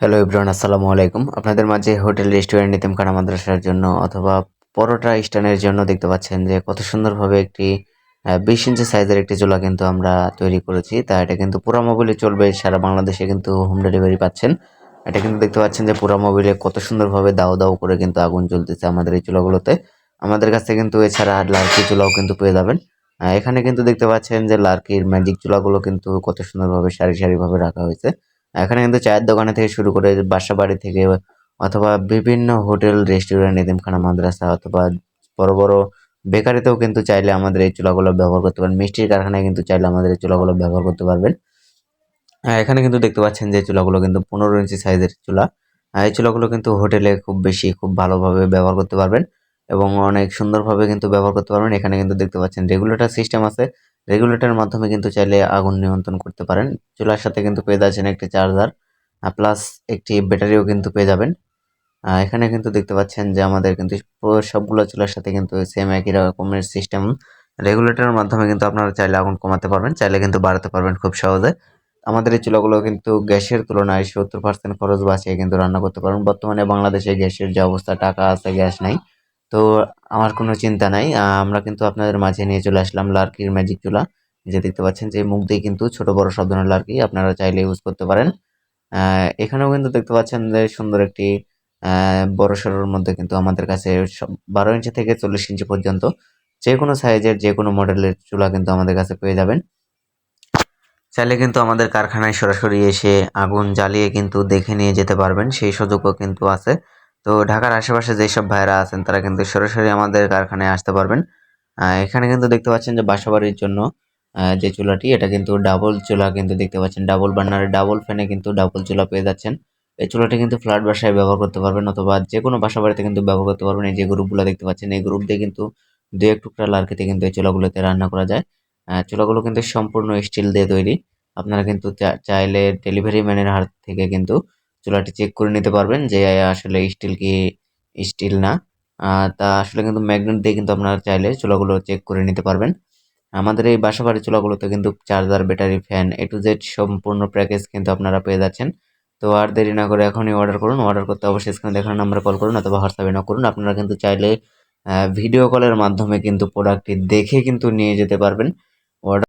Hello Ibran আসসালামু আলাইকুম। আপনাদের মাঝে হোটেল রেস্টুরেন্ট ইতিমখানা মাদ্রাসার জন্য অথবা পরোটা স্ট্যান্ডের জন্য দেখতে পাচ্ছেন যে কত সুন্দরভাবে একটি বিশ ইঞ্চি সাইজের একটি চুলা কিন্তু আমরা তৈরি করেছি। তা এটা কিন্তু পুরা মোবাইলে চলবে, সারা বাংলাদেশে কিন্তু হোম ডেলিভারি পাচ্ছেন। এটা কিন্তু দেখতে পাচ্ছেন যে পুরা মোবাইলে কত সুন্দরভাবে দাও দাও করে কিন্তু আগুন জ্বলতেছে আমাদের এই চুলাগুলোতে। আমাদের কাছে কিন্তু এছাড়া লার্কি চুলাও কিন্তু পেয়ে যাবেন। এখানে কিন্তু দেখতে পাচ্ছেন যে লার্কির ম্যাজিক চুলাগুলো কিন্তু কত সুন্দরভাবে সারি সারিভাবে রাখা হয়েছে। এখানে কিন্তু চায়ের দোকানে থেকে শুরু করে বাসা বাড়ি থেকে অথবা বিভিন্ন হোটেল, রেস্টুরেন্ট, এতিমখানা, মাদ্রাসা অথবা বড় বড় বেকারিতেও কিন্তু চাইলে আমাদের এই চুলাগুলো ব্যবহার করতে পারেন মিষ্টির কারখানায় কিন্তু চাইলে আমাদের এই চুলাগুলো ব্যবহার করতে পারবেন। এখানে কিন্তু দেখতে পাচ্ছেন যে চুলাগুলো কিন্তু পনেরো ইঞ্চি সাইজের চুলা। এই চুলাগুলো কিন্তু হোটেলে খুব বেশি, খুব ভালোভাবে ব্যবহার করতে পারবেন এবং অনেক সুন্দরভাবে কিন্তু ব্যবহার করতে পারবেন। এখানে কিন্তু দেখতে পাচ্ছেন রেগুলেটর সিস্টেম আছে। রেগুলেটরের মাধ্যমে কিন্তু চাইলে আগুন নিয়ন্ত্রণ করতে পারেন। চুলার সাথে কিন্তু পেয়ে যাচ্ছেন একটি চার্জার প্লাস একটি ব্যাটারিও কিন্তু পেয়ে যাবেন। এখানে কিন্তু দেখতে পাচ্ছেন যে আমাদের কিন্তু সবগুলো চুলার সাথে কিন্তু সেম একই রকমের সিস্টেম রেগুলেটরের মাধ্যমে কিন্তু আপনারা চাইলে আগুন কমাতে পারবেন, চাইলে কিন্তু বাড়াতে পারবেন খুব সহজে। আমাদের এই চুলাগুলো কিন্তু গ্যাসের তুলনায় সত্তর পার্সেন্ট খরচ বাঁচিয়ে কিন্তু রান্না করতে পারবেন বর্তমানে বাংলাদেশে গ্যাসের যে অবস্থা, টাকা আছে, গ্যাস নাই। তো আমার কোনো চিন্তা নাই। আমরা কিন্তু আপনাদের মাঝে নিয়ে চলে আসলাম লার্কির ম্যাজিক চুলা। যে দেখতে পাচ্ছেন যে মুখ দিয়ে কিন্তু ছোট বড় সব ধরনের লার্কি আপনারা চাইলে ইউজ করতে পারেন। এখানেও কিন্তু দেখতে পাচ্ছেন যে সুন্দর একটি বড় সড়োর মধ্যে কিন্তু আমাদের কাছে বারো ইঞ্চি থেকে চল্লিশ ইঞ্চি পর্যন্ত যে কোনো সাইজের যে কোনো মডেলের চুলা কিন্তু আমাদের কাছে পেয়ে যাবেন। চাইলে কিন্তু আমাদের কারখানায় সরাসরি এসে আগুন জ্বালিয়ে কিন্তু দেখে নিয়ে যেতে পারবেন। সেই সুযোগও কিন্তু আছে। তো ঢাকার আশেপাশে যেসব ভাইরা আছেন, তারা কিন্তু সরাসরি আমাদের কারখানায় আসতে পারবেন। এখানে কিন্তু দেখতে পাচ্ছেন যে বাসাবাড়ির জন্য যে চুলাটি, এটা কিন্তু ডাবল চুলা কিন্তু দেখতে পাচ্ছেন। ডাবল বার্নারে ডাবল ফ্যানে কিন্তু ডাবল চুলা পেয়ে যাচ্ছেন। এই চুলাটি কিন্তু ফ্ল্যাট বাসায় ব্যবহার করতে পারবেন অথবা যে কোনো বাসা বাড়িতে কিন্তু ব্যবহার করতে পারবেন। এই যে গ্রুপগুলো দেখতে পাচ্ছেন, এই গ্রুপ দিয়ে কিন্তু দু এক টুকরা লার্কিতে কিন্তু এই চুলাগুলোতে রান্না করা যায়। চুলাগুলো কিন্তু সম্পূর্ণ স্টিল দিয়ে তৈরি। আপনারা কিন্তু চাইলে ডেলিভারি ম্যানের হাত থেকে কিন্তু চুলাটি চেক করে নিতে পারবেন যে আসলে স্টিল কি স্টিল না। তা আসলে কিন্তু ম্যাগনেট দিয়ে কিন্তু আপনারা চাইলে চুলাগুলো চেক করে নিতে পারবেন। আমাদের এই বাসা বাড়ির চুলাগুলোতে কিন্তু charger battery fan A to Z সম্পূর্ণ প্যাকেজ কিন্তু আপনারা পেয়ে যাচ্ছেন। তো আর দেরি না করে এখনই অর্ডার করুন। অর্ডার করতে অবশ্যই স্ক্রিনে দেখানো নাম্বারে কল করুন অথবা হোয়াটসঅ্যাপে না করুন। আপনারা কিন্তু চাইলে ভিডিও কলের মাধ্যমে কিন্তু প্রোডাক্টটি দেখে কিন্তু নিয়ে যেতে পারবেন। অর্ডার